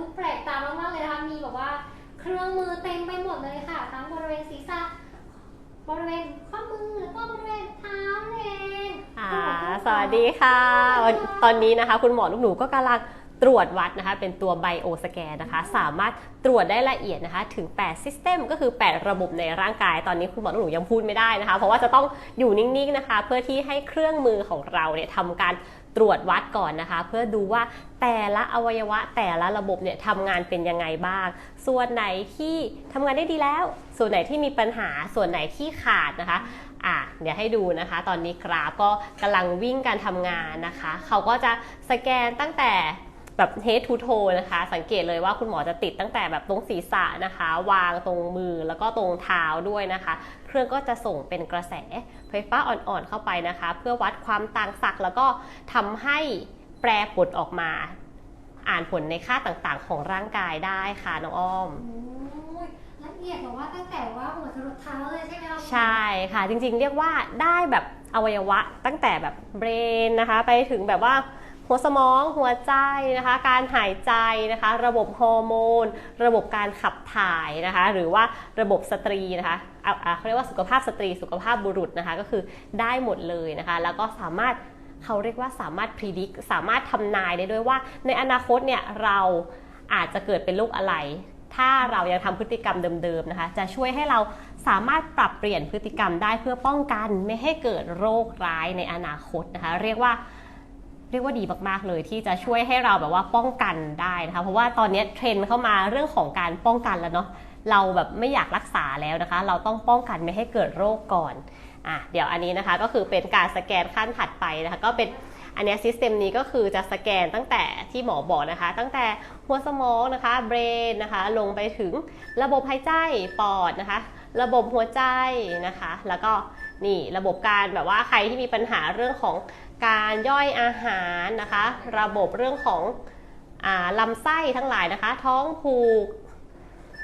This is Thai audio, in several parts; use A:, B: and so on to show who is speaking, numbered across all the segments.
A: ดูแปลกตามากๆเลยนะคะ มีแบบว่าเครื่องมือเต็มไปหมดเลยค่ะ ทั้งบริเวณศีรษะบริเวณข้อมือแล้วก็บริเวณเท้าเอง
B: อ่าสวัสดีค่ะ ตอนนี้นะคะ คุณหมอลูกหนูก็กำลังตรวจวัดนะคะเป็นตัวไบโอสแกนนะคะ สามารถตรวจได้ละเอียดนะคะ ถึง 8 System ก็คือ 8 ระบบในร่างกาย ตอนนี้คุณหมอหนูยังพูดไม่ได้นะคะ เพราะว่าจะต้องอยู่นิ่งๆนะคะ เพื่อที่ให้เครื่องมือของเราเนี่ยทำการ ตรวจวัดก่อนนะคะ เพื่อดูว่าแต่ละอวัยวะแต่ละระบบเนี่ยทำงานเป็นยังไงบ้าง ส่วนไหนที่ทำงานได้ดีแล้ว ส่วนไหนที่มีปัญหาส่วนไหนที่ขาดนะคะอะเดี๋ยวให้ดูนะคะ ตอนนี้กราฟก็กำลังวิ่งการทำงานนะคะ เขาก็จะสแกนตั้งแต่ แบบ head to toe นะคะ สังเกตเลยว่าคุณหมอจะติดตั้งแต่แบบตรงศีรษะนะคะ วางตรงมือแล้วก็ตรงเท้าด้วยนะคะ เครื่องก็จะส่งเป็นกระแสไฟฟ้าอ่อนๆเข้าไปนะคะ เพื่อวัดความต่างศักย์แล้วก็ทำให้แปรผลออกมา อ่านผลในค่าต่างๆ ของร่างกายได้ค่ะน้องอ้อม
A: โอ้ยละเอียดแบบว่าตั้งแต่ว่าหัวจรดเท้าเลยใช่ไหมคะ
B: ใช่ค่ะจริงๆ เรียกว่าได้แบบอวัยวะตั้งแต่แบบเบรนนะคะ ไปถึงแบบว่า หัวสมองหัวใจนะคะ การหายใจนะคะ ระบบฮอร์โมน ระบบการขับถ่ายนะคะ หรือว่าระบบสตรีนะคะเขาเรียกว่าสุขภาพสตรีสุขภาพบุรุษนะคะ ก็คือได้หมดเลยนะคะ แล้วก็สามารถเขาเรียกว่าสามารถพิจิกสามารถทำนายได้ด้วยว่า ในอนาคตเนี่ยเราอาจจะเกิดเป็นโรคอะไร ถ้าเรายังทำพฤติกรรมเดิมๆนะคะ จะช่วยให้เราสามารถปรับเปลี่ยนพฤติกรรมได้เพื่อป้องกันไม่ให้เกิดโรคร้ายในอนาคตนะคะ เรียกว่า เรียกว่าดีมากๆเลยที่จะช่วยให้เราแบบว่าป้องกันได้นะคะเพราะว่าตอนนี้เทรนด์เข้ามาเรื่องของการป้องกันแล้วเนาะเราแบบไม่อยากรักษาแล้วนะคะ เราต้องป้องกันไม่ให้เกิดโรคก่อนอะเดี๋ยวอันนี้นะคะก็คือเป็นการสแกนขั้นถัดไปนะคะก็เป็นอันนี้ซิสเต็มนี้ก็คือจะสแกนตั้งแต่ที่หมอบอกนะคะ ตั้งแต่หัวสมองนะคะเบรนนะคะลงไปถึงระบบหายใจปอดนะคะ ระบบหัวใจนะคะ แล้วก็นี่ระบบการแบบว่าใครที่มีปัญหาเรื่องของ การย่อยอาหารนะคะ ระบบเรื่องของอลำไส้ทั้งหลายนะคะ ท้องผูก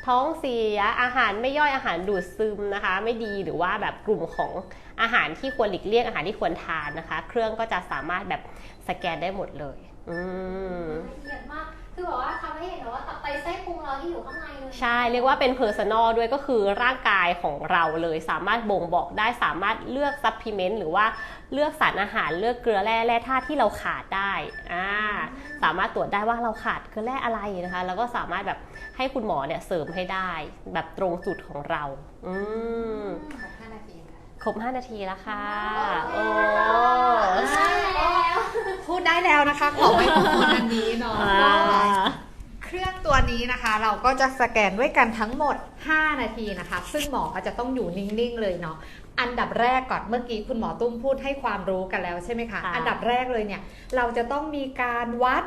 B: ท้องเสียอาหารไม่ย่อยอาหารดูดซึมนะคะ ไม่ดีหรือว่าแบบกลุ่มของอาหารที่ควรหลีกเลี่ยงอาหารที่ควรทานนะคะ เครื่องก็จะสามารถแบบสแกนได้หมดเลย อืม
A: ละเอียดมาก คือแบบว่าทำให้เห็นแบบว่าตับไตไส้พุงเราที่อยู่ข้างในเลย
B: ใช่เรียกว่าเป็น Personal ด้วยก็คือร่างกายของเราเลยสามารถบ่งบอกได้สามารถเลือกซัพพลีเมนต์หรือว่าเลือกสารอาหารเลือกเกลือแร่แร่ธาตุที่เราขาดได้อ่าสามารถตรวจได้ว่าเราขาดเกลือแร่อะไรนะคะ แล้วก็สามารถแบบให้คุณหมอเนี่ยเสริมให้ได้แบบตรงจุดของเรา อืม รบ 5 นาทีแล้วค่ะ
A: โอ
B: โอ้
A: เคใช่แล้ว
C: พูดได้แล้วนะคะขอไม่พูดอันนี้เนาะ
B: อ่า
C: เครื่องตัวนี้นะคะ เราก็จะสแกนด้วยกันทั้งหมด 5 นาทีนะคะ ซึ่งหมอก็จะต้องอยู่นิ่งๆเลยเนาะอันดับแรกก่อนเมื่อกี้คุณหมอตุ้มพูดให้ความรู้กันแล้วใช่ไหมคะ
B: ค่ะ
C: อันดับแรกเลยเนี่ย เราจะต้องมีการวัด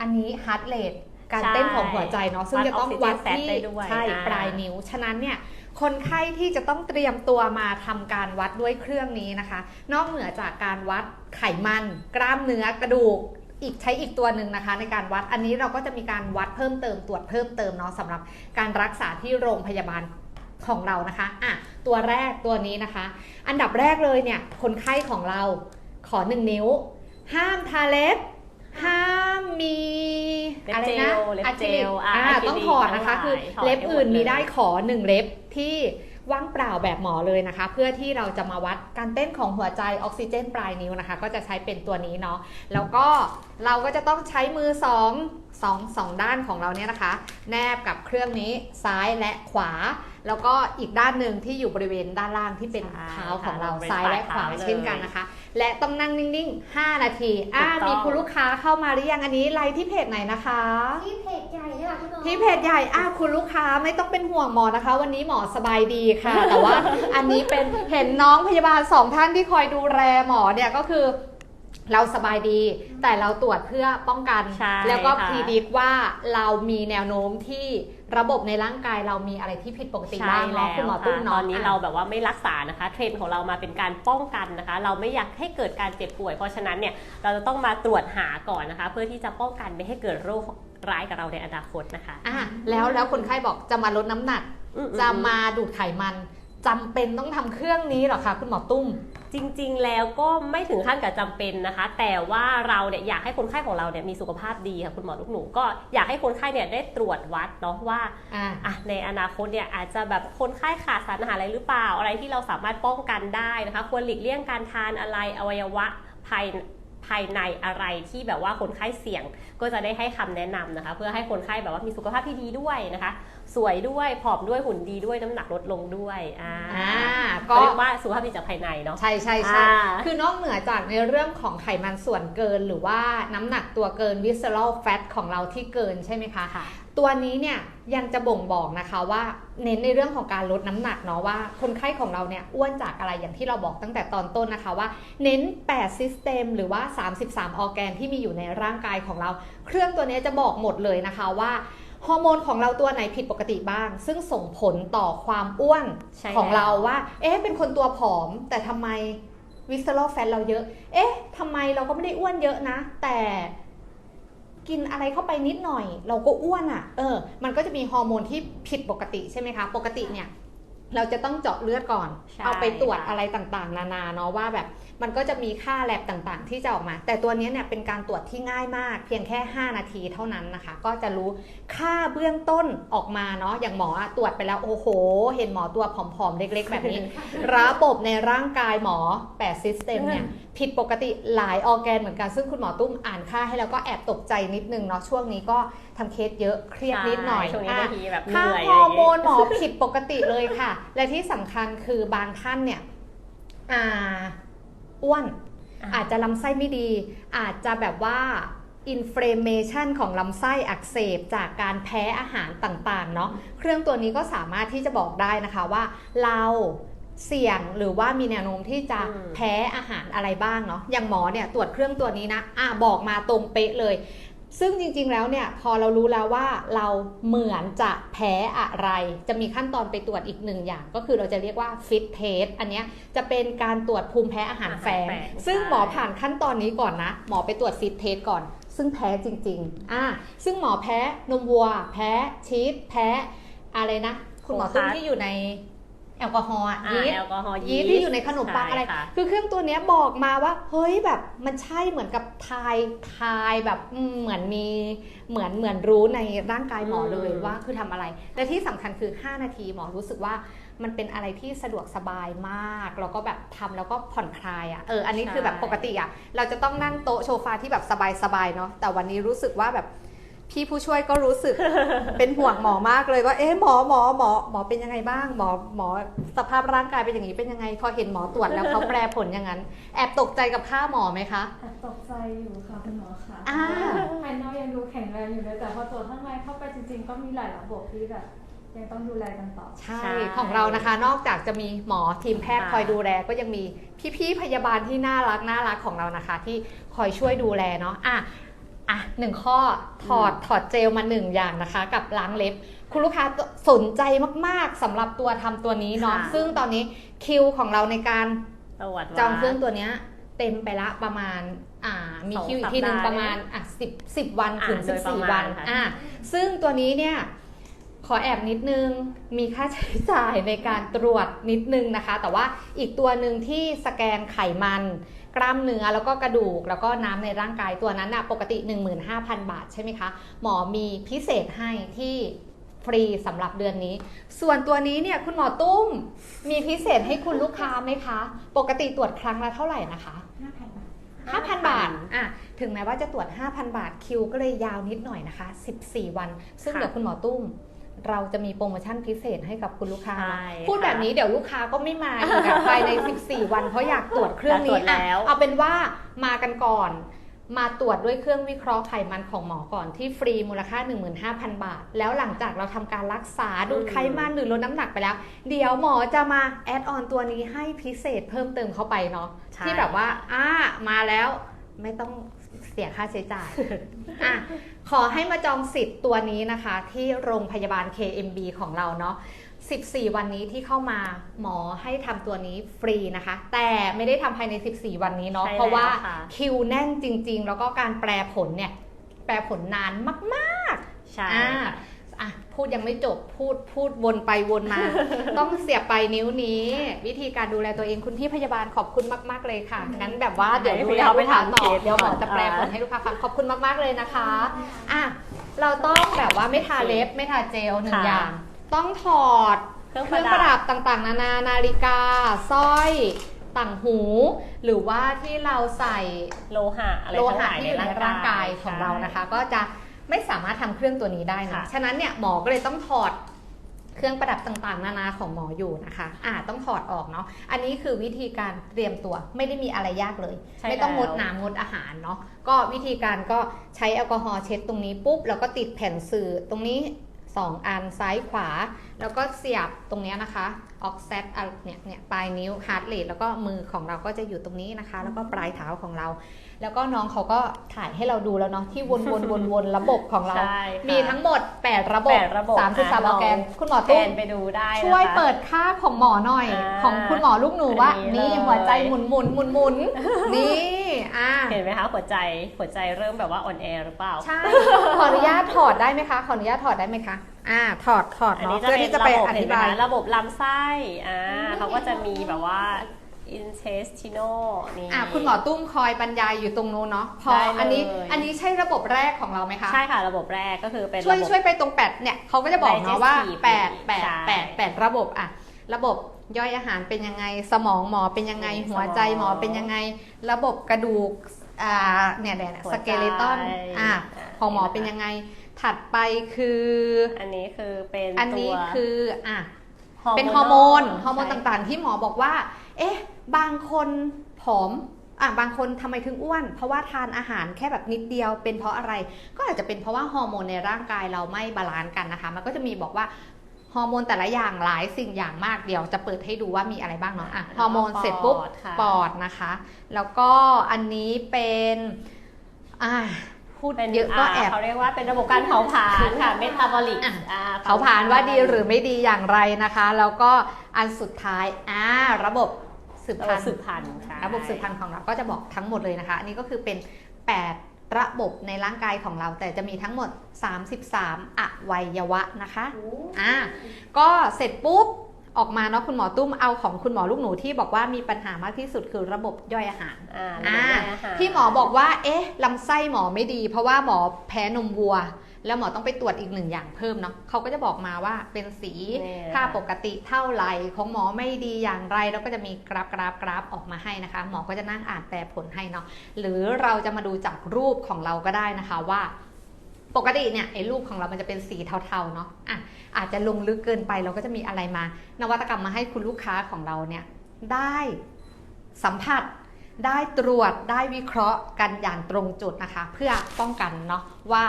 C: อันนี้ heart rate การ
B: ใช่
C: เต้นของหัวใจเนาะซึ่งจะต้องวัด
B: วัด
C: ที่
B: oxygen sat ได้ด้วย
C: ใช่
B: อ่า
C: ปลายนิ้ว ฉะนั้นเนี่ย คนไข้ที่จะต้องเตรียมตัวมาทำการวัดด้วยเครื่องนี้นะคะ นอกเหนือจากการวัดไขมัน กล้ามเนื้อกระดูกอีกใช้อีกตัวหนึ่งนะคะ ในการวัดอันนี้เราก็จะมีการวัดเพิ่มเติมตรวจเพิ่มเติมเนาะสำหรับการรักษาที่โรงพยาบาลของเรานะคะอะตัวแรกตัวนี้นะคะ อันดับแรกเลยเนี่ยคนไข้ของเราขอหนึ่งนิ้ว ห้ามทาเล็บ ห้ามมี
B: เล็บ
C: อะไร
B: เจ
C: นะ
B: ลเล็บ
C: อะ
B: เจ
C: คริลิก
B: ลอะ
C: อ่า
B: อะคริลิก
C: ต้องถอดนะคะ
B: ทั้งหลาย
C: คือ
B: ถอด
C: เล็บ
B: ให้หมด
C: อื่นมี
B: เลย
C: ได้ขอหนึ่งเล็บที่ว่างเปล่าแบบหมอเลยนะคะ เพื่อที่เราจะมาวัดการเต้นของหัวใจออกซิเจนปลายนิ้วนะคะ ก็จะใช้เป็นตัวนี้เนาะแล้วก็เราก็จะต้องใช้มือสองสองสองด้านของเราเนี่ยนะคะ แนบกับเครื่องนี้ซ้ายและขวา แล้วก็อีกด้านหนึ่งที่อยู่บริเวณด้านล่างที่เป็น
B: ใช่
C: เท้าของเรา
B: ค่ะ
C: ซ้ายและขวา
B: บริเวณปลายเท้าเลย
C: เช่นกันนะคะ และต้องนั่งนิ่งๆ 5 นาทีอ่า
B: ถูกต้อง
C: มีคุณลูกค้าเข้ามาหรือยังอันนี้ไลน์ที่เพจไหนนะคะ
A: ที่เพจใหญ่เนี่ยค่ะคุณหมอ
C: ที่เพจใหญ่อะคุณลูกค้าไม่ต้องเป็นห่วงหมอนะคะ วันนี้หมอสบายดีค่ะ แต่ว่าอันนี้เป็นเห็นน้องพยาบาลสองท่านที่คอยดูแลหมอเนี่ยก็คือ เราสบายดี แต่เราตรวจเพื่อป้องกัน
B: ใช่
C: แล้วก็
B: ค่ะ
C: พีดิกว่าเรามีแนวโน้มที่ระบบในร่างกายเรามีอะไรที่ผิดปกติ
B: ใช่
C: บ้าง
B: แล้
C: เนาะ
B: ว
C: คุณหมอ
B: ค่ะ
C: ตุ้ม
B: ต
C: เนาะ
B: อนนี้
C: อะ
B: เราแบบว่าไม่รักษานะคะ เทรนด์ของเรามาเป็นการป้องกันนะคะ เราไม่อยากให้เกิดการเจ็บป่วย เพราะฉะนั้นเนี่ยเราจะต้องมาตรวจหาก่อนนะคะ เพื่อที่จะป้องกันไม่ให้เกิดโรคร้ายกับเราในอนาคตนะคะ
C: อะแล้วแล้วคนไข้บอกจะมาลดน้ำหนัก
B: อืมๆ
C: จะมาดูดไขมันจำเป็นต้องทำเครื่องนี้เหรอคะคุณหมอตุ้ม
B: จริงๆ แล้วก็ไม่ถึงขั้นกับจำเป็นนะคะ แต่ว่าเราเนี่ยอยากให้คนไข้ของเราเนี่ยมีสุขภาพดีค่ะคุณหมอลูกหนู ก็อยากให้คนไข้เนี่ยได้ตรวจวัดเนาะว่า
C: อ่า
B: อะในอนาคตเนี่ยอาจจะแบบคนไข้ขาดสารอาหารอะไรหรือเปล่า อะไรที่เราสามารถป้องกันได้นะคะ ควรหลีกเลี่ยงการทานอะไรอวัยวะภายภายในอะไรที่แบบว่าคนไข้เสี่ยงก็จะได้ให้คำแนะนำนะคะ เพื่อให้คนไข้แบบว่ามีสุขภาพที่ดีด้วยนะคะ สวยด้วยผอมด้วยหุ่นดีด้วยน้ำหนักลดลงด้วยอ่า
C: อ่า
B: ก็
C: ก็
B: เรียกว่าสุขภาพดีจากภายในเนาะ
C: ใช่ใช่ใช่
B: อ่า
C: คือนอกเหนือจากในเรื่องของไขมันส่วนเกินหรือว่าน้ำหนักตัวเกิน visceral fat ของเราที่เกินใช่ไหมคะ
B: ค่ะ
C: ตัวนี้เนี่ยยังจะบ่งบอกนะคะว่าเน้นในเรื่องของการลดน้ำหนักเนาะว่าคนไข้ของเราเนี่ยอ้วนจากอะไรอย่างที่เราบอกตั้งแต่ตอนต้นนะคะว่า เน้น 8 ซิสเต็มหรือว่า 33 ออร์แกนที่มีอยู่ในร่างกายของเรา เครื่องตัวนี้จะบอกหมดเลยนะคะว่า ฮอร์โมนของเราตัวไหนผิดปกติบ้าง ซึ่งส่งผลต่อความอ้วน
B: ใช่
C: ของ
B: แล้ว
C: เราว่า เอ๊ะ เป็นคนตัวผอม แต่ทำไมวิสเซอรอลแฟตเราเยอะ เอ๊ะทำไมเราก็ไม่ได้อ้วนเยอะนะ แต่กินอะไรเข้าไปนิดหน่อย เราก็อ้วนอะ่ะ เออ มันก็จะมีฮอร์โมนที่ผิดปกติใช่ไหมคะ ปกติเนี่ย เราจะต้องเจาะเลือดก่อน
B: ใช่
C: เอาไปตรวจ
B: ค่ะ
C: อะไรต่างๆ นานาเนาะว่าแบบมันก็จะมีค่าแลบต่างๆ ที่จะออกมา แต่ตัวนี้เนี่ยเป็นการตรวจที่ง่ายมาก เพียงแค่ 5 นาทีเท่านั้นนะคะ ก็จะรู้ค่าเบื้องต้นออกมาเนาะอย่างหมออะตรวจไปแล้วโอ้โห เห็นหมอตัวผอมๆ เล็ก ๆ แบบนี้ ระบบในร่างกายหมอ8ซิสเต็มเนี่ยผิดปกติหลายออร์แกนเหมือนกันซึ่งคุณหมอตุ้มอ่านค่าให้แล้วก็แอบตกใจนิดนึงเนาะช่วงนี้ก็ทำเคสเยอะเครียดนิดหน่อย
B: ช่วงนี้
C: อะ
B: บางทีแบบเห
C: ค่า
B: นื่อย
C: ฮอร์โมนะหม
B: ไร
C: อ
B: อย่างเงี้ย
C: ผิดปกติเลยค่ะ และที่สำคัญคือบางท่านเนี่ยอ่าอ้วน
B: อะ
C: อาจจะลำไส้ไม่ดี อาจจะแบบว่าอินฟล m a t i o n ของลำไส้อักเสบจากการแพ้อาหารต่างๆเนาะเครื่องตัวนี้ก็สามารถที่จะบอกได้นะคะว่าเราเสี่ยงหรือว่ามีแนวโน้มที่จะ
B: อืม
C: แพ้อาหารอะไรบ้างเนาะอย่างหมอเนี่ยตรวจเครื่องตัวนี้นะอะบอกมาตรงเป๊ะเลย ซึ่งจริงๆแล้วเนี่ยพอเรารู้แล้วว่าเราเหมือนจะแพ้อะไร จะมีขั้นตอนไปตรวจอีกหนึ่งอย่าง ก็คือเราจะเรียกว่า fit test อันเนี้ยจะเป็นการตรวจภูมิแพ้อาหารแฝง
B: อาหารแฝง
C: ซึ่ง
B: ใช่
C: หมอผ่านขั้นตอนนี้ก่อนนะ หมอไปตรวจ fit test ก่อน ซึ่งแพ้จริงๆอ่าซึ่งหมอแพ้นมวัว แพ้ชีสแพ้อะไรนะ คุณหมอตุ้มที่อยู่ในแอลกอฮอล์อะ
B: อะ
C: ยีสต์
B: แอลกอฮอล์
C: ยีสต์ที่อยู่ในขนมปังอะไร
B: ใช่ค่
C: คือเครื่องตัวเนี้ยบอกมาว่า เฮ้ยแบบมันใช่เหมือนกับทายทายแบบอืมเหมือนมีเหมือนเหมือนรู้ในร่างกายหมอเลย
B: อืม
C: ว่าคือทำอะไรและที่สำคัญคือ 5 นาทีหมอรู้สึกว่ามันเป็นอะไรที่สะดวกสบายมาก แล้วก็แบบทำแล้วก็ผ่อนคลายอะ่ะเอออันนี้คือแบบปกติอะ่ะเราจะต้องนั่งโต๊ะโซฟาที่แบบสบายๆเนาะแต่วันนี้รู้สึกว่าแบบ พี่ผู้ช่วยก็รู้สึกเป็นห่วงหมอมากเลยว่า เอ๊ะหมอหมอหมอหมอเป็นยังไงบ้าง หมอหมอสภาพร่างกายเป็นอย่างนี้เป็นยังไง พอเห็นหมอตรวจแล้วเขาแปลผลอย่างนั้น แอบตกใจกับค่าหมอไหมคะ
D: แอบตกใจอยู่ค่ะคุณหมอค่ะ
C: อ่า
D: ภายนอกยังดูแข็งแรงอยู่เลยแต่พอตรวจข้างในเข้าไปจริง ๆ ก็มีหลายระบบที่แบบยังต้องดูแลกันต่อ
C: ใช่
B: ใช่
C: ของเรานะคะ นอกจากจะมีหมอทีมแพทย์
B: ค่ะ
C: คอยดูแล ก็ยังมีพี่ๆพยาบาลที่น่ารักน่ารักของเรานะคะ ที่คอยช่วยดูแลเนาะ อะ อะหนึ่งข้อถอดถอดเจลมาหนึ่งอย่างนะคะ กับล้างเล็บ คุณลูกค้าสนใจมากๆสำหรับตัวทำตัวนี้เนาะ
B: ค่ะ
C: ซึ่งตอนนี้คิวของเราในการ
B: ตรวจ
C: จองเครื่อง
B: วัด
C: ตัวเนี้ยเต็มไปละประมาณอ่ามี
B: สอง
C: คิวอีกทีหนึ่ง
B: สัปดาห์
C: ประมาณอะสิบสิบวัน
B: อ่า
C: ถึง
B: โด
C: สิบ
B: ยประ
C: สี่
B: มาณ
C: วัน
B: ค่ะ
C: อะซึ่งตัวนี้เนี่ย ขอแอบนิดนึง มีค่าใช้จ่ายในการตรวจนิดนึงนะคะ แต่ว่าอีกตัวหนึ่งที่สแกนไขมัน กล้ามเนื้อแล้วก็กระดูก แล้วก็น้ำในร่างกายตัวนั้นนะปกติ 15,000 บาทใช่ไหมคะ หมอมีพิเศษให้ที่ฟรีสำหรับเดือนนี้ ส่วนตัวนี้เนี่ยคุณหมอตุ้มมีพิเศษให้คุณลูกค้าไหมคะ ปกติตรวจครั้งละเท่าไหร่นะคะ
D: 5,000บาท
C: 5,000 บาท อะ ถึงแม้ว่าจะตรวจ 5,000 บาท คิวก็เลยยาวนิดหน่อยนะคะ 14 วัน ซึ่ง
B: ค่ะ
C: เดี๋ยวคุณหมอตุ้ม เราจะมีโปรโมชั่นพิเศษให้กับคุณลูกค้า
B: ใช่
C: พูดแบบนี้เดี๋ยวลูกค้าก็ไม่มาอีกอะภายใน 14 วันเพราะอยากตรวจเครื่อง
B: อยากตร
C: นี้
B: วจ
C: อะ
B: แล้ว
C: เอาเป็นว่ามากันก่อน มาตรวจด้วยเครื่องวิเคราะห์ไขมันของหมอก่อนที่ฟรีมูลค่า 15,000 บาท แล้วหลังจากเราทำการรักษาดูดไขมันหรือลดน้ำหนักไปแล้ว เดี๋ยวหมอจะมาแอดออนตัวนี้ให้พิเศษเพิ่มเติมเข้าไปเนาะ
B: ใช่
C: ที่แบบว่าอ่ามาแล้วไม่ต้อง เสียค่าใช้จ่ายอะขอให้มาจองสิทธิ์ตัวนี้นะคะ ที่โรงพยาบาล KMB ของเราเนาะ14 วันนี้ที่เข้ามาหมอให้ทำตัวนี้ฟรีนะคะ แต่ไม่ได้ทำภายใน 14 วันนี้เนาะ
B: ใช่
C: เพราะว่า
B: แล้วค่ะ
C: คิวแน่นจริง ๆ แล้วก็การแปลผลเนี่ย แปลผลนานมาก
B: ใช่
C: ๆอ่า
B: ค่ะ
C: อะ พูดยังไม่จบพูดพูดวนไปวนมา ต้องเสียบไปลายนิ้วนี้ วิธีการดูแลตัวเองคุณพี่พยาบาลขอบคุณมาก ๆเลยค่ะงั้นแบบว่าเดี๋ยว
B: ให้
C: ดู
B: พี่
C: แล
B: เขาไป
C: ลูกค้า
B: ทำ
C: ต่อ
B: เคส
C: เดี๋ยวหมอ
B: ก่อน
C: จะแปลผล
B: อ่า
C: ให้ลูกค้าฟังขอบคุณมากๆเลยนะคะอะเราต้องแบบว่าไม่ทาเล็บไม่ทาเจลหนึ่ง
B: ค่ะ
C: อย่าง ต้องถอด
B: เครื่อง
C: เค
B: ป
C: รื่อง
B: ระ
C: ประ
B: ดั
C: ดั
B: บบ
C: ต่างๆ นานานาฬิกาสร้อยต่างหู หรือว่าที่เราใส่
B: โลหะอะไร
C: โล
B: ทั้งห
C: หะ
B: ลาย
C: ที่อยู่ในร่างกายของเรานะคะ ก็จะ ไม่สามารถทำเครื่องตัวนี้ได้นะ
B: ค่ะ
C: ฉะนั้นเนี่ยหมอก็เลยต้องถอดเครื่องประดับต่างๆ นานาของหมออยู่นะคะอ่าต้องถอดออกเนาะ อันนี้คือวิธีการเตรียมตัวไม่ได้มีอะไรยากเลย
B: ใช่
C: ไม่ต้องงด
B: แล้ว
C: น้ำงดอาหารเนาะ ก็วิธีการก็ใช้แอลกอฮอล์เช็ดตรงนี้ปุ๊บ แล้วก็ติดแผ่นสื่อตรงนี้ 2 อันซ้ายขวา แล้วก็เสียบตรงเนี้ยนะคะออกเซตเนี่ยเนี่ยปลายนิ้วฮาร์ดเรทแล้วก็มือของเราก็จะอยู่ตรงนี้นะคะ แล้วก็ปลายเท้าของเรา แล้วก็น้องเขาก็ถ่ายให้เราดูแล้วเนาะที่วนวนวนวนระบบของเรา
B: ใช่ค่ะ
C: มีทั้งหมด 8 ระบบ
B: แปดระบบ
C: 3 3
B: อะ
C: โปรแกรม
B: ลอง
C: คุณหมอ
B: แท
C: ตุ้ม
B: นไปดูได้นะคะ
C: ช่วยเปิดค่าของหมอหน่อย
B: อ่า
C: ของคุณหมอลูกหนูว่า
B: อันนี้
C: นี่
B: เลย
C: หัวใจหมุนหมุนหมุนหมุนนี่อ่า
B: เห็นไหมคะหัวใจหัวใจเริ่มแบบว่าอ่อนแอหรือเปล่า
C: ใช่ขออนุญาตถอดได้ไหมคะขออนุญาตถอดได้ไหมคะอ่าถอดถอด
B: อัน
C: เนาะ
B: นี้จะ
C: เพื่อ
B: เป็น
C: ที่จะ
B: ระ
C: ไป
B: บบ
C: อ
B: เห็น
C: ธิ
B: ไหม
C: บาย
B: คะระบบลำไส้อ่าเขาก็จะมีแบบว่า intestinal นี่
C: อ่าคุณหมอตุ้มคอยบรรยายอยู่ตรงนู้นเนาะพอ
B: ได้เลย
C: อันนี้อันนี้ใช่ระบบแรกของเราไหมคะ
B: ใช่ค่ะ ระบบแรกก็คือเป็น
C: ช่วย
B: ระบบ
C: ช่วยไปตรงแปดเนี่ยเขาก็จะบอกเนาะว่า
B: Digestive
C: แปดแปด
B: ใช่
C: แปดแปดระบบอะระบบย่อยอาหารเป็นยังไง สมองหมอเป็นยังไง
B: อืม
C: หัวใจ
B: สมอง
C: หมอเป็นยังไง ระบบกระดูกอ่าเนี่ยเนี่ย
B: หัว
C: ส
B: ใจ
C: เกเลตันอ่า
B: อ่า
C: ของหมอ
B: นี่นะคะ
C: เป็นยังไง ถัดไปคือ
B: อันนี้คือเป็น
C: อันนี้
B: ตัว
C: คืออะ
B: hormonal
C: เป็นฮอร์โมนฮอร์โมน
B: ใช่
C: ต่างๆ ที่หมอบอกว่า เอ๊ะ บางคนผอมอะบางคนทำไมถึงอ้วน เพราะว่าทานอาหารแค่แบบนิดเดียวเป็นเพราะอะไร ก็อาจจะเป็นเพราะว่าฮอร์โมนในร่างกายเราไม่บาลานซ์กันนะคะ มันก็จะมีบอกว่าฮอร์โมนแต่ละอย่างหลายสิ่งอย่างมากเดี๋ยวจะเปิดให้ดูว่ามีอะไรบ้างเนาะอะฮอร์โมนเสร็จปุ๊บ
B: ปอดค่ะ
C: ปอดนะคะ แล้วก็อันนี้เป็นอ่าพูด
B: เป็น
C: เยอะก็แอบ
B: เขาเรียกว่าเป็นระบบการเผาผลาญค่ะเมตาบอลิก
C: อะเขาผ่านว่าดีหรือไม่ดีอย่างไรนะคะ แล้วก็อันสุดท้ายอ่าระบบ สืบ
B: ระบ
C: พั
B: บ
C: นธุ์
B: สืบพันธุ์ใช่
C: ระบบสืบพันธุ์ของเราก็จะบอกทั้งหมดเลยนะคะ อันนี้ก็คือเป็น 8 ระบบในร่างกายของเรา แต่จะมีทั้งหมด 33 อวัยวะนะคะอ่าก็เสร็จปุ๊บออกมาเนาะคุณหมอตุ้มเอาของคุณหมอลูกหนูที่บอกว่ามีปัญหามากที่สุดคือระบบย่อยอาหาร
B: อ่า
C: อ่า
B: ระบบย่อยอาหาร
C: ที่หมอบอกว่า เอ๊ะลำไส้หมอไม่ดี เพราะว่าหมอแพ้นมวัว แล้วหมอต้องไปตรวจอีกหนึ่งอย่างเพิ่มเนาะเขาก็จะบอกมาว่าเป็นสี
B: นี่
C: ค่าปกติเท่าไหร่ของหมอไม่ดีอย่างไรแล้วก็จะมีกราฟกราฟกราฟออกมาให้นะคะ หมอก็จะนั่งอ่านแปลผลให้เนาะหรือเราจะมาดูจากรูปของเราก็ได้นะคะว่าปกติเนี่ยไอ้รูปของเรามันจะเป็นสีเทาๆเนาะอะอาจจะลงลึกเกินไปเราก็จะมีอะไรมา นวัตกรรมมาให้คุณลูกค้าของเราเนี่ยได้สัมผัสได้ตรวจได้วิเคราะห์กันอย่างตรงจุดนะคะ เพื่อป้องกันเนาะว่า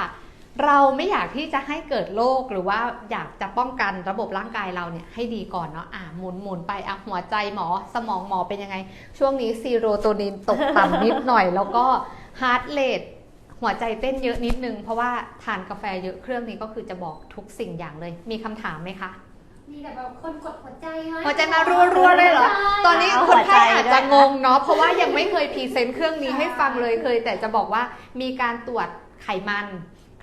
C: เราไม่อยากที่จะให้เกิดโรคหรือว่าอยากจะป้องกันระบบร่างกายเราเนี่ยให้ดีก่อนเนาะอะหมุนหมุนไปอะหัวใจหมอสมองหมอเป็นยังไง ช่วงนี้ซีโรโทนินตกต่ำนิดหน่อย แล้วก็ฮาร์ดเรทหัวใจเต้นเยอะนิดนึง เพราะว่าทานกาแฟเยอะเครื่องนี้ก็คือจะบอกทุกสิ่งอย่างเลย มีคำถามไหมคะ
A: มีแต่แบบคนกดหัวใจไหม
C: หัวใจมารัวๆเลยเหรอ
A: ใช่
C: ตอนนี้
B: เอา
C: ค
B: หั
C: น
B: วใจ
C: ไข้อาจจะ
B: ด้วย
C: งงเนาะเพราะว่ายังไม่เคยพรีเซนต์เครื่องนี้ให้ฟังเลยเคย แต่จะบอกว่ามีการตรวจไขมัน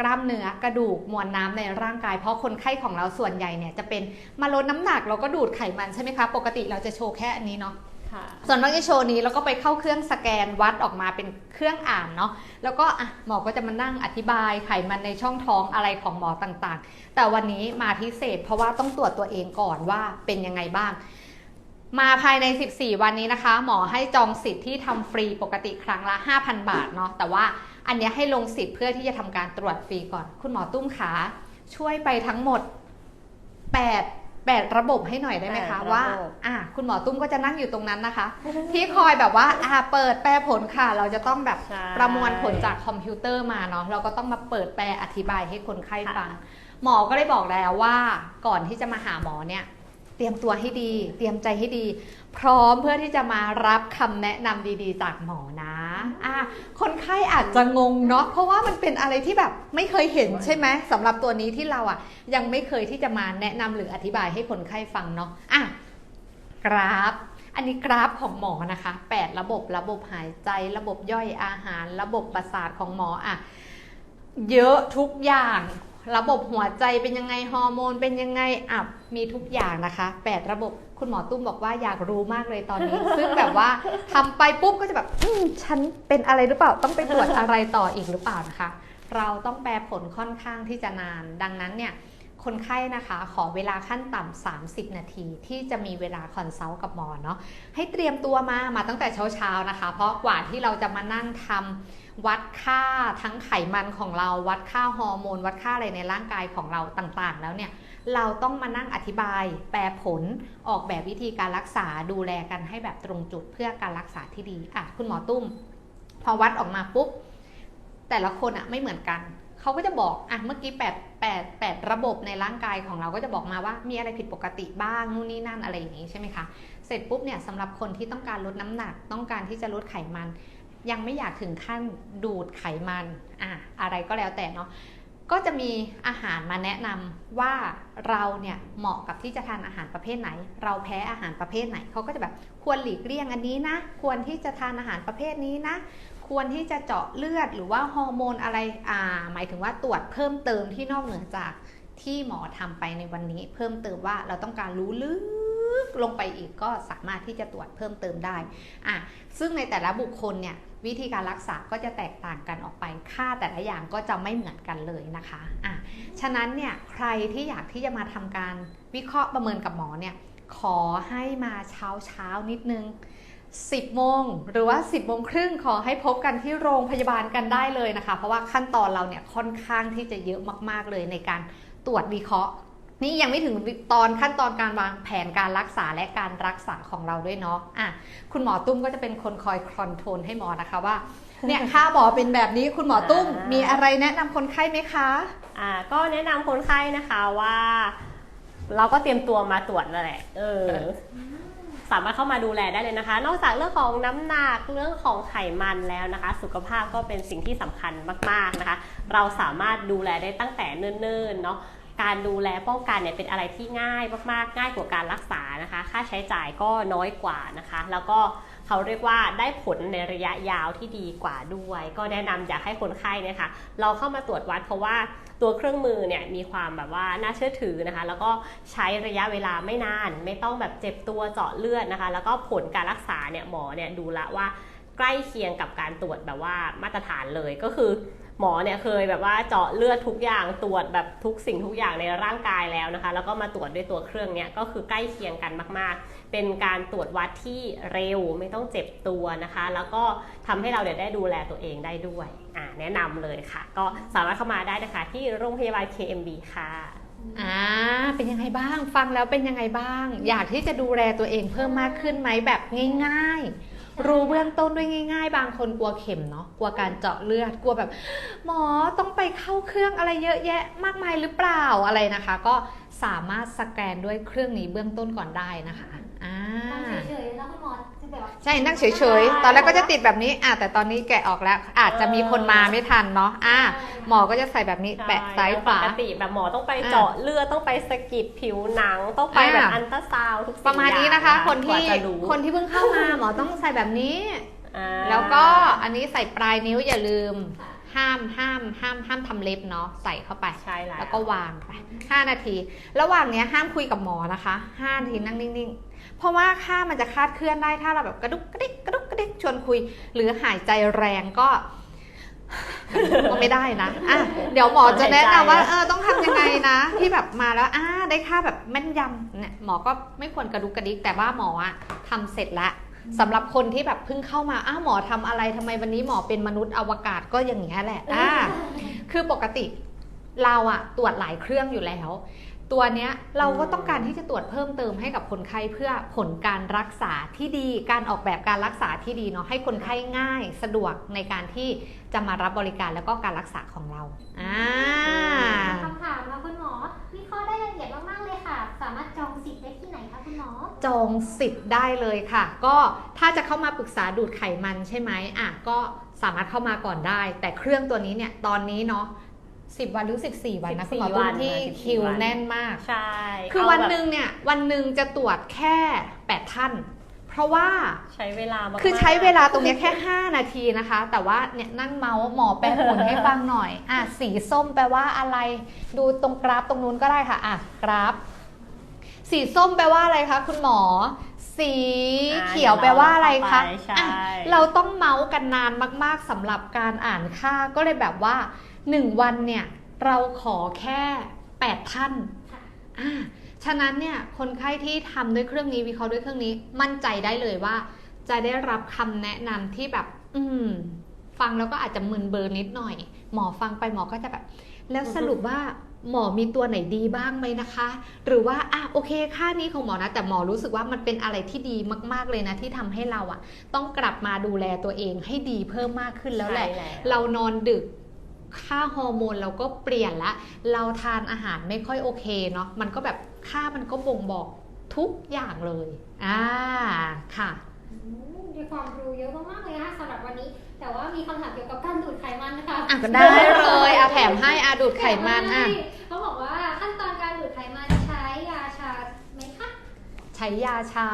C: กล้ามเนื้อกระดูกมวลน้ำในร่างกาย เพราะคนไข้ของเราส่วนใหญ่เนี่ยจะเป็นมาลดน้ำหนักแล้วก็ดูดไขมันใช่ไหมคะ ปกติเราจะโชว์แค่อันนี้เนาะ
B: ค่ะ
C: ส่วนมากจะโชว์นี้แล้วก็ไปเข้าเครื่องสแกนวัดออกมาเป็นเครื่องอ่านเนาะแล้วก็อะหมอก็จะมานั่งอธิบายไขมันในช่องท้องอะไรของหมอต่างๆ แต่วันนี้มาพิเศษ เพราะว่าต้องตรวจตัวเองก่อนว่าเป็นยังไงบ้าง มาภายใน 14 วันนี้นะคะ หมอให้จองสิทธิ์ที่ทำฟรีปกติครั้งละ 5,000 บาทเนาะแต่ว่า อันเนี้ยให้ลงสิทธิ์เพื่อที่จะทำการตรวจฟรีก่อน คุณหมอตุ้มขาช่วยไปทั้งหมด 8 8 ระบบให้หน่อยได้ไหมคะ
B: แปดระบบ
C: ว่าอะคุณหมอตุ้มก็จะนั่งอยู่ตรงนั้นนะคะ ที่คอยแบบว่าอ่าเปิดแปลผลค่ะ เราจะต้องแบบ
B: ใช่
C: ประมวลผลจากคอมพิวเตอร์มาเนาะเราก็ต้องมาเปิดแปลอธิบายให้คนไข้ฟัง หมอก็ได้บอกแล้วว่าก่อนที่จะมาหาหมอเนี่ย เตรียมตัวให้ดี เตรียมใจให้ดี พร้อมเพื่อที่จะมารับคำแนะนำดีๆ จากหมอนะอะคนไข้อาจจะงงเนาะเพราะว่ามันเป็นอะไรที่แบบไม่เคยเห็นใช่ไหมสำหรับตัวนี้ที่เราอะ ยังไม่เคยที่จะมาแนะนำหรืออธิบายให้คนไข้ฟังเนาะอะกราฟอันนี้กราฟของหมอนะคะ 8 ระบบระบบหายใจ ระบบย่อยอาหาร ระบบประสาทของหมออะเยอะทุกอย่าง ระบบหัวใจเป็นยังไงฮอร์โมนเป็นยังไงอับมีทุกอย่างนะคะแปดระบบคุณหมอตุ้มบอกว่าอยากรู้มากเลยตอนนี้ ซึ่งแบบว่าทำไปปุ๊บก็จะแบบอืมฉันเป็นอะไรหรือเปล่าต้องไปตรวจอะไรต่ออีกหรือเปล่านะคะ เราต้องแปลผลค่อนข้างที่จะนาน ดังนั้นเนี่ยคนไข้นะคะขอเวลาขั้นต่ำ 30 นาทีที่จะมีเวลาคอนซัลท์กับหมอเนาะให้เตรียมตัวมามาตั้งแต่เช้าๆนะคะ เพราะกว่าที่เราจะมานั่งทำ วัดค่าทั้งไขมันของเรา วัดค่าฮอร์โมน วัดค่าอะไรในร่างกายของเราต่างๆ แล้วเนี่ยเราต้องมานั่งอธิบาย แปลผลออกแบบวิธีการรักษาดูแลกันให้แบบตรงจุดเพื่อการรักษาที่ดีอะคุณหมอตุ้ม พอวัดออกมาปุ๊บ แต่ละคนอะไม่เหมือนกันเขาก็จะบอกอะเมื่อกี้แปดแปดแปดระบบในร่างกายของเราก็จะบอกมาว่ามีอะไรผิดปกติบ้างนู่นนี่นั่นอะไรอย่างนี้ใช่ไหมคะเสร็จปุ๊บเนี่ยสำหรับคนที่ต้องการลดน้ำหนักต้องการที่จะลดไขมัน ยังไม่อยากถึงขั้นดูดไขมันอะอะไรก็แล้วแต่เนาะก็จะมีอาหารมาแนะนำว่าเราเนี่ยเหมาะกับที่จะทานอาหารประเภทไหน เราแพ้อาหารประเภทไหนเขาก็จะแบบควรหลีกเลี่ยงอันนี้นะ ควรที่จะทานอาหารประเภทนี้นะ ควรที่จะเจาะเลือดหรือว่าฮอร์โมนอะไรอ่าหมายถึงว่าตรวจเพิ่มเติมที่นอกเหนือจากที่หมอทำไปในวันนี้ เพิ่มเติมว่าเราต้องการรู้ลึก ลงไปอีกก็สามารถที่จะตรวจเพิ่มเติมได้อะซึ่งในแต่ละบุคคลเนี่ยวิธีการรักษาก็จะแตกต่างกันออกไป ค่าแต่ละอย่างก็จะไม่เหมือนกันเลยนะคะอะฉะนั้นเนี่ยใครที่อยากที่จะมาทำการวิเคราะห์ประเมินกับหมอเนี่ยขอให้มาเช้าเช้านิดนึง 10 โมงหรือว่า 10 โมงครึ่งขอให้พบกันที่โรงพยาบาลกันได้เลยนะคะ เพราะว่าขั้นตอนเราเนี่ยค่อนข้างที่จะเยอะมากๆเลยในการตรวจวิเคราะห์ นี่ยังไม่ถึงตอนขั้นตอนการวางแผนการรักษาและการรักษาของเราด้วยเนาะอะคุณหมอตุ้มก็จะเป็นคนคอยคอนโทรลให้หมอนะคะว่าเนี่ยค่าหมอเป็นแบบนี้คุณหมอตุ้ม
B: อ่ามี
C: มีอะไรแนะนำคนไข้ไหมคะ
B: อ่าก็แนะนำคนไข้นะคะว่า เราก็เตรียมตัวมาตรวจนั่นแหละเออสามารถเข้ามาดูแลได้เลยนะคะ นอกจากเรื่องของน้ำหนักเรื่องของไขมันแล้วนะคะ สุขภาพก็เป็นสิ่งที่สำคัญมาก ๆนะคะ เราสามารถดูแลได้ตั้งแต่เนิ่นๆเนาะ การดูแลป้องกันเนี่ยเป็นอะไรที่ง่ายมากๆ ง่ายกว่าการรักษานะคะ ค่าใช้จ่ายก็น้อยกว่านะคะ แล้วก็เขาเรียกว่าได้ผลในระยะยาวที่ดีกว่าด้วย ก็แนะนำอยากให้คนไข้นยคะเราเข้ามาตรวจวัดเพราะว่าตัวเครื่องมือเนี่ยมีความแบบว่าน่าเชื่อถือนะคะ แล้วก็ใช้ระยะเวลาไม่นาน ไม่ต้องแบบเจ็บตัวเจาะเลือดนะคะ แล้วก็ผลการรักษาเนี่ยหมอเนี่ยดูละว่าใกล้เคียงกับการตรวจแบบว่ามาตรฐานเลยก็คือ หมอเนี่ยเคยแบบว่าเจาะเลือดทุกอย่างตรวจแบบทุกสิ่งทุกอย่างในร่างกายแล้วนะคะ แล้วก็มาตรวจด้วยตัวเครื่องเนี่ยก็คือใกล้เคียงกันมาก ๆ เป็นการตรวจวัดที่เร็วไม่ต้องเจ็บตัวนะคะ แล้วก็ทำให้เราเนี่ยได้ดูแลตัวเองได้ด้วยอ่าแนะนำเลยค่ะ ก็สามารถเข้ามาได้นะคะ ที่โรงพยาบาล KMB ค่ะ
C: อ่าเป็นยังไงบ้างฟังแล้วเป็นยังไงบ้าง อยากที่จะดูแลตัวเองเพิ่มมากขึ้นไหมแบบง่าย ๆ รู้เบื้องต้นด้วยง่าย ๆ บางคนกลัวเข็มเนาะกลัวการเจาะเลือดกลัวแบบ หมอต้องไปเข้าเครื่องอะไรเยอะแยะมากมายหรือเปล่าอะไรนะคะ ก็สามารถสแกนด้วยเครื่องนี้เบื้องต้นก่อนได้นะคะอ่า ใช่นั่งเฉยๆ ตอนแรกก็จะติดแบบนี้อะแต่ตอนนี้แกะออกแล้ว อาจจะมีคนมาไม่ทันเนาะอะหมอก็จะใส่แบบนี้แปะซ้ายขวา
B: ปกติแบบหมอต้องไป
C: อ่า
B: เจาะเลือดต้องไปสะกิดผิวหนังต้องไปแบบ
C: อ่า
B: อันตราซาวด์ทุกสิ่ง
C: ประมาณนี้นะคะ
B: อย่าง
C: คนที่
B: กว่าจะรู้
C: คนที่เพิ่งเข้ามาหมอต้องใส่แบบนี้
B: อ่า
C: แล้วก็อันนี้ใส่ปลายนิ้วอย่าลืมห้ามห้ามห้ามห้ามทำเล็บเนาะใส่เข้าไป
B: ใช่แล้ว
C: แล้วก็วางไป5นาที ระหว่างเนี้ยห้ามคุยกับหมอนะคะ5นาทีนั่งนิ่งๆ เพราะว่าค่ามันจะคลาดเคลื่อนได้ถ้าเราแบบกระดุกกระดิกกระดุกกระดิกชวนคุย หรือหายใจแรงก็ก็ไม่ได้นะอะเดี๋ยวหมอจะแนะนำว่าเออต้องทำยังไงนะ ที่แบบมาแล้วอ่าได้ค่าแบบแม่นยำเนี่ยหมอก็ไม่ควรกระดุกกระดิกแต่ว่าหมออะทำเสร็จแล้วสำหรับคนที่แบบเพิ่งเข้ามาอ้าวหมอทำอะไรทำไมวันนี้หมอเป็นมนุษย์อวกาศก็อย่างเงี้ยแหละอ่าคือปกติเราอะตรวจหลายเครื่องอยู่แล้ว ตัวเนี้ยเราก็ต้องการที่จะตรวจเพิ่มเติมให้กับคนไข้เพื่อผลการรักษาที่ดี การออกแบบการรักษาที่ดีเนาะให้คนไข้ง่ายสะดวกในการที่จะมารับบริการแล้วก็การรักษาของเราอ่า
A: คำถามค่ะคุณหมอวิเคราะห์ได้ละเอียดมากๆเลยค่ะ สามารถจองสิทธิ์ได้ที่ไหนคะคุณหมอ
C: จองสิทธิ์ได้เลยค่ะ ก็ถ้าจะเข้ามาปรึกษาดูดไขมันใช่ไหมอะก็สามารถเข้ามาก่อนได้ แต่เครื่องตัวนี้เนี่ยตอนนี้เนาะ 10 วันหรือ 14 วันนะคุณหมอ
B: 14
C: ตุ้
B: วั
C: ม
B: น
C: ที่
B: ค่ะ14
C: คิว
B: วัน
C: แน่นมาก
B: ใช่
C: คือ
B: เอา
C: วัน
B: แบบ
C: หนึ่งเนี่ยวันหนึ่งจะตรวจแค่ 8 ท่าน เพราะว่า
B: ใช้เวลามากๆ
C: คือใช้เวลาตรงเนี้ยแค่ 5 นาทีนะคะ แต่ว่าเนี่ยนั่งเมาส์หมอแปลผลให้ฟังหน่อย อะสีส้มแปลว่าอะไร ดูตรงกราฟตรงนู้นก็ได้ค่ะ อะกราฟ สีส้มแปลว่าอะไรคะคุณหมอสี
B: อ่า
C: เขียวแปลว่าอะไรคะ
B: เดี๋ยวเราเข้าไปใช่
C: อะเราต้องเมาส์กันนานมากๆสำหรับการอ่านค่าก็เลยแบบว่า 1 วันเนี่ยเราขอแค่ 8 ท่าน
A: ค่ะ
C: อ่าฉะนั้นเนี่ยคนไข้ที่ทำด้วยเครื่องนี้วิเคราะห์ด้วยเครื่องนี้ มั่นใจได้เลยว่า จะได้รับคำแนะนำที่แบบ อืม ฟังแล้วก็อาจจะมึนเบอร์นิดหน่อย หมอฟังไปหมอก็จะแบบ แล้วสรุปว่าหมอมีตัวไหนดีบ้างไหมนะคะ หรือว่าอะโอเค ค่านี้ของหมอนะ แต่หมอรู้สึกว่ามันเป็นอะไรที่ดีมาก ๆเลยนะ ที่ทำให้เราอะต้องกลับมาดูแลตัวเองให้ดีเพิ่มมากขึ้นแล้วแหละ
B: ใช่แล้ว
C: เรานอนดึก ค่าฮอร์โมนเราก็เปลี่ยนละ เราทานอาหารไม่ค่อยโอเคเนาะมันก็แบบค่ามันก็บ่งบอกทุกอย่างเลยอ่าค่ะ
A: อืมมีความรู้เยอะมากๆเลยนะคะสำหรับวันนี้ แต่ว่ามีคำถามเกี่ยวกับการดูดไขมันนะคะ
C: อะก็ได้เลยอะแถมให้อะดูดไขมันอะ
A: เขาบอกว่าขั้นตอนการดูดไขมันใช้ยาชาไหมคะ
C: ใช้ยาชา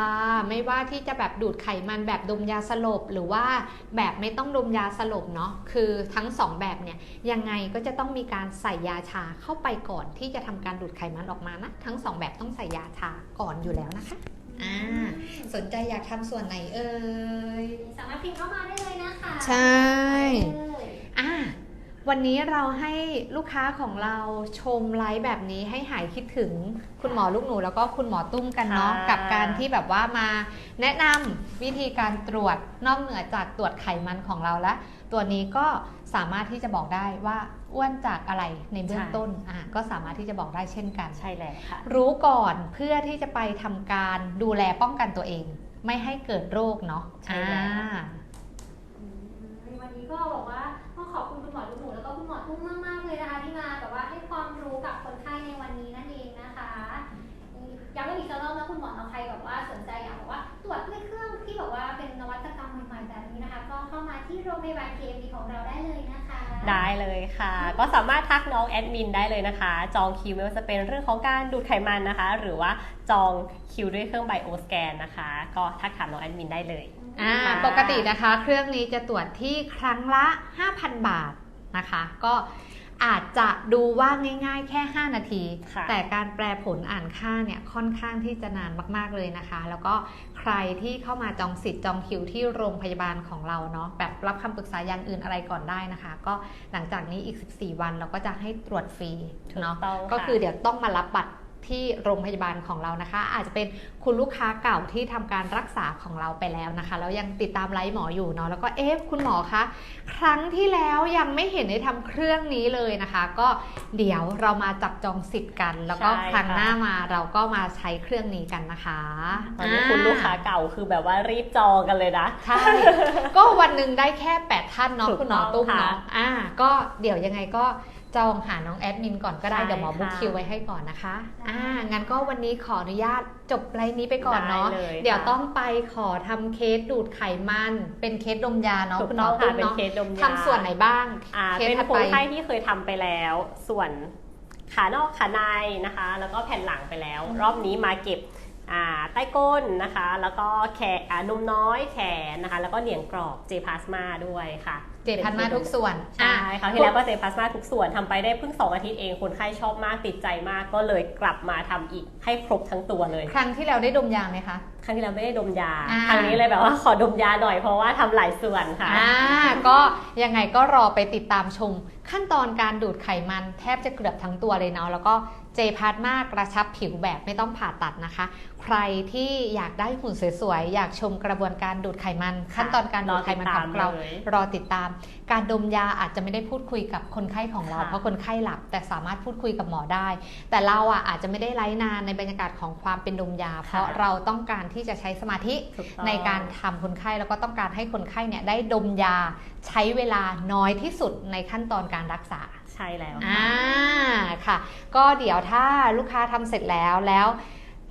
C: ไม่ว่าที่จะแบบดูดไขมันแบบดมยาสลบ หรือว่าแบบไม่ต้องดมยาสลบเนาะคือทั้งสองแบบเนี่ยยังไงก็จะต้องมีการใส่ยาชาเข้าไปก่อนที่จะทำการดูดไขมันออกมานะทั้งสองแบบต้องใส่ยาชาก่อนอยู่แล้วนะคะอ่าสนใจอยากทำส่วนไหนเอ่ย
A: สามารถพิมพ์เข้ามาได้เลยนะคะ
C: ใช่
A: ได้เลย
C: อ่า วันนี้เราให้ลูกค้าของเราชมไลฟ์แบบนี้ให้หายคิดถึงคุณหมอลูกหนูแล้วก็คุณหมอตุ้มกันเนาะ
B: ค่ะ
C: กับการที่แบบว่ามา แนะนำวิธีการตรวจนอกเหนือจากตรวจไขมันของเราแล้ว ตัวนี้ก็สามารถที่จะบอกได้ว่าอ้วนจากอะไรในเบื้องต้นอ่าก็สามารถที่จะบอกได้เช่นกัน
B: ใช่แล้วค่ะ
C: รู้ก่อนเพื่อที่จะไปทำการดูแลป้องกันตัวเอง ไม่ให้เกิดโรคเนาะ
B: ใช่แล้ว
C: อ่า
A: อืมวันนี้ก็บอกว่า
B: ได้เลยค่ะ ก็สามารถทักน้องแอดมินได้เลยนะคะ จองคิวไม่ว่าจะเป็นเรื่องของการดูดไขมันนะคะ หรือว่าจองคิวด้วยเครื่องไบโอสแกนนะคะ ก็ทักถามน้องแอดมินได้เลย
C: อ่า
B: ค่ะ
C: ปกตินะคะ เครื่องนี้จะตรวจที่ครั้งละ 5,000 บาทนะคะ ก็ อาจจะดูว่าง่ายๆ แค่ 5 นาที
B: ค่ะ
C: แต่การแปลผลอ่านค่าเนี่ยค่อนข้างที่จะนานมากๆเลยนะคะ แล้วก็ใครที่เข้ามาจองสิทธิ์จองคิวที่โรงพยาบาลของเราเนาะแบบรับคำปรึกษาอย่างอื่นอะไรก่อนได้นะคะ ก็หลังจากนี้อีก 14 วันเราก็จะให้ตรวจฟรี
B: ถูก
C: เนาะ
B: ต้องะ
C: ก็คือเดี๋ยวต้องมารับบัตร ที่โรงพยาบาลของเรานะคะ อาจจะเป็นคุณลูกค้าเก่าที่ทำการรักษาของเราไปแล้วนะคะ แล้วยังติดตามไลฟ์หมออยู่เนาะแล้วก็เอ๊ะคุณหมอคะครั้งที่แล้วยังไม่เห็นได้ทำเครื่องนี้เลยนะคะ ก็เดี๋ยวเรามาจับจองสิทธิ์กัน แล้วก็
B: ใช่
C: ครั้ง
B: ค่ะ
C: หน้ามาเราก็มาใช้เครื่องนี้กันนะคะ
B: ตอนนี้คุณลูกค้าเก่าคือแบบว่ารีบจองกันเลยนะ
C: ใช่ก็วันหนึ่งได้แค่ 8 ท่านเนาะ
B: ถูก
C: คุณหมอ
B: ต้อง
C: ตุ้ม
B: ค่ะ
C: เนาะอ่าก็เดี๋ยวยังไงก็ จองหาน้องแอดมินก่อนก็ได้
B: ใช่
C: เดี๋ยวหมอบุ๊ก
B: ค่ะ
C: คิวไว้ให้ก่อนนะคะ อ่า งั้นก็วันนี้ขออนุญาตจบไลน์นี้ไปก่อนเนาะ
B: ได้เลย
C: เดี๋ยว
B: ค่ะ
C: ต้องไปขอทำเคสดูดไขมัน เป็นเคสดมยาเนาะ
B: ถูก
C: คุณหม
B: ต้
C: อ
B: อง
C: ตุ้
B: ค่ะ
C: ม
B: เป็น
C: เนาะ
B: เคสดมยา
C: ทำส่วนไหนบ้าง
B: อ่า
C: เคส
B: เป็น
C: ถัด
B: ค
C: ไป
B: นไข้ที่เคยทำไปแล้ว ส่วนขานอกขาในนะคะ แล้วก็แผ่นหลังไปแล้ว รอบนี้มาเก็บอ่าใต้ก้นนะคะ แล้วก็แขนอ่านมน้อยแขนนะคะ แล้วก็เหนียงกรอบเจพลาสมาด้วยค่ะ
C: เจพันมาทุกส่วน
B: ใช่
C: อะ
B: คราวที่แล้วก็เจพลาสมาทุกส่วนทำไปได้เพิ่งสองอาทิตย์เองคนไข้ชอบมากติดใจมากก็เลยกลับมาทำอีกให้ครบทั้งตัวเลย
C: ครั้งที่แล้วได้ดมยาไหมคะ
B: ครั้งที่แล้วไม่ได้ดมยา
C: อ่า
B: ครั้งนี้เลยแบบว่าขอดมยาหน่อยเพราะว่าทำหลายส่วนค่ะ
C: อ่าก็ยังไงก็รอไปติดตามชม ขั้นตอนการดูดไขมันแทบจะเกือบทั้งตัวเลยเนาะแล้วก็ เจพาร์มากกระชับผิวแบบไม่ต้องผ่าตัดนะคะ ใครที่อยากได้หุ่นสวยๆ อยากชมกระบวนการดูดไขมัน ขั้นตอนการดูดไขมันของเรา
B: รอติดตามเลย
C: รอติดตามการดมยาอาจจะไม่ได้พูดคุยกับคนไข้ของเรา
B: ค่ะ
C: เพราะคนไข้หลับ แต่สามารถพูดคุยกับหมอได้ แต่เราอะอาจจะไม่ได้ไลฟ์นานในบรรยากาศของความเป็นดมยา เพราะเราต้องการที่จะใช้สมาธิ
B: ถูต้อง
C: ในการทำคนไข้แล้วก็ต้องการให้คนไข้เนี่ยได้ดมยาใช้เวลาน้อยที่สุดในขั้นตอนการรักษา
B: ใช่แล้ว
C: อ่า
B: ค่ะ
C: ค่ะ ก็เดี๋ยวถ้าลูกค้าทำเสร็จแล้วแล้ว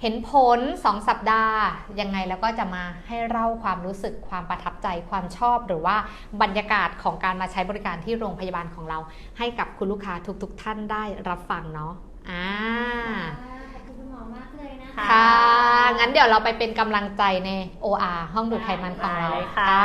C: เห็นผล 2 สัปดาห์ยังไงแล้วก็จะมาให้เล่าความรู้สึกความประทับใจความชอบ หรือว่าบรรยากาศของการมาใช้บริการที่โรงพยาบาลของเรา ให้กับคุณลูกค้าทุกๆท่านได้รับฟังเนาะอ่า
A: ขอบคุณคุณหมอมากเลยนะคะ
B: ค่ะ
C: ค่ะ งั้นเดี๋ยวเราไปเป็นกำลังใจใน OR ห้องดูดไขมันของเรา
B: ได้เลยค่ะ